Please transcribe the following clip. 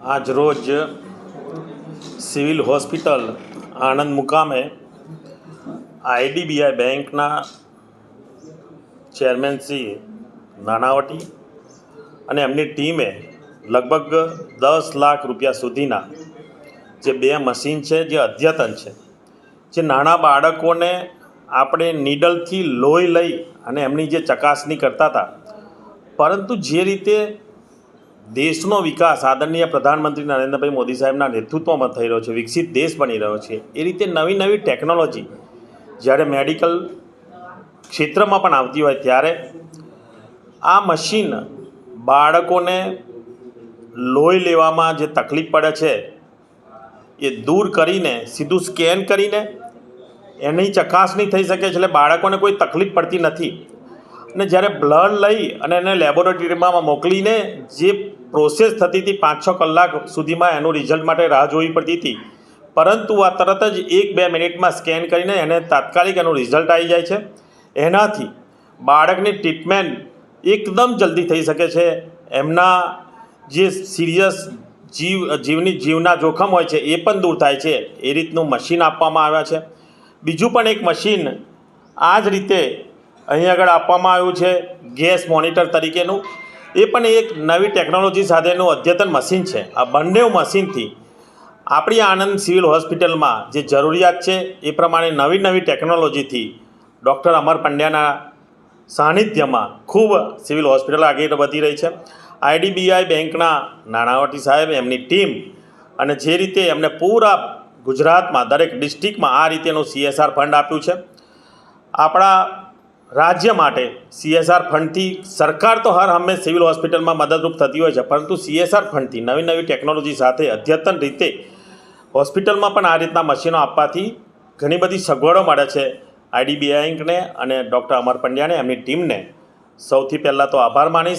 આજ રોજ civil hospital Anand મુકામે આઈડીબીઆઈ બેંકના ચેરમેન શ્રી નાણાવટી અને એમની ટીમે લગભગ દસ લાખ રૂપિયા સુધીના જે બે મશીન છે, જે અદ્યતન છે, જે નાના બાળકોને આપણે નીડલથી લોહી લઈ અને એમની જે ચકાસણી કરતા હતા. પરંતુ જે રીતે દેશનો વિકાસ આદરણીય પ્રધાનમંત્રી નરેન્દ્રભાઈ મોદી સાહેબના નેતૃત્વમાં થઈ રહ્યો છે, વિકસિત દેશ બની રહ્યો છે. એ રીતે નવી નવી ટેકનોલોજી જ્યારે મેડિકલ ક્ષેત્રમાં પણ આવતી હોય ત્યારે આ મશીન બાળકોને લોહી લેવામાં જે તકલીફ પડે છે એ દૂર કરીને, સીધું સ્કેન કરીને એની ચકાસણી થઈ શકે છે, એટલે બાળકોને કોઈ તકલીફ પડતી નથી. અને જ્યારે બ્લડ લઈ અને એને લેબોરેટરીમાં મોકલીને જે પ્રોસેસ થતી હતી પાંચ છ કલાક સુધીમાં એનું રિઝલ્ટ માટે રાહ જોવી પડતી હતી. પરંતુ આ તરત જ એક બે મિનિટમાં સ્કેન કરીને એને તાત્કાલિક એનું રિઝલ્ટ આવી જાય છે. એનાથી બાળકની ટ્રીટમેન્ટ એકદમ જલ્દી થઈ શકે છે. એમના જે સિરિયસ જીવ, જીવની જીવના જોખમ હોય છે એ પણ દૂર થાય છે. એ રીતનું મશીન આપવામાં આવ્યા છે. બીજું પણ એક મશીન આ જ રીતે અહીં આગળ આપવામાં આવ્યું છે ગેસ મોનિટર તરીકેનું. એ પણ એક નવી ટેકનોલોજી સાથેનું અદ્યતન મશીન છે. આ બંને મશીનથી આપણી આણંદ સિવિલ હોસ્પિટલમાં જે જરૂરિયાત છે એ પ્રમાણે નવી નવી ટેકનોલોજીથી ડૉક્ટર અમર પંડ્યાના સાનિધ્યમાં ખૂબ સિવિલ હોસ્પિટલ આગળ વધી રહી છે. આઈડીબીઆઈ બેંકના નાણાવટી સાહેબ, એમની ટીમ અને જે રીતે એમને પૂરા ગુજરાતમાં દરેક ડિસ્ટ્રિક્ટમાં આ રીતેનું સીએસઆર ફંડ આપ્યું છે. આપણા રાજ્ય માટે સીએસઆર ફંડથી સરકાર તો હર હંમેશ સિવિલ હોસ્પિટલમાં મદદરૂપ થતી હોય છે, પરંતુ સીએસઆર ફંડથી નવી નવી ટેકનોલોજી સાથે અદ્યતન રીતે હોસ્પિટલમાં પણ આ રીતના મશીનો આપવાથી ઘણી બધી સગવડો મળે છે. આઈડીબીઆઈંકને અને ડૉક્ટર અમર પંડ્યાને, એમની ટીમને સૌથી પહેલાં તો આભાર માનીશ.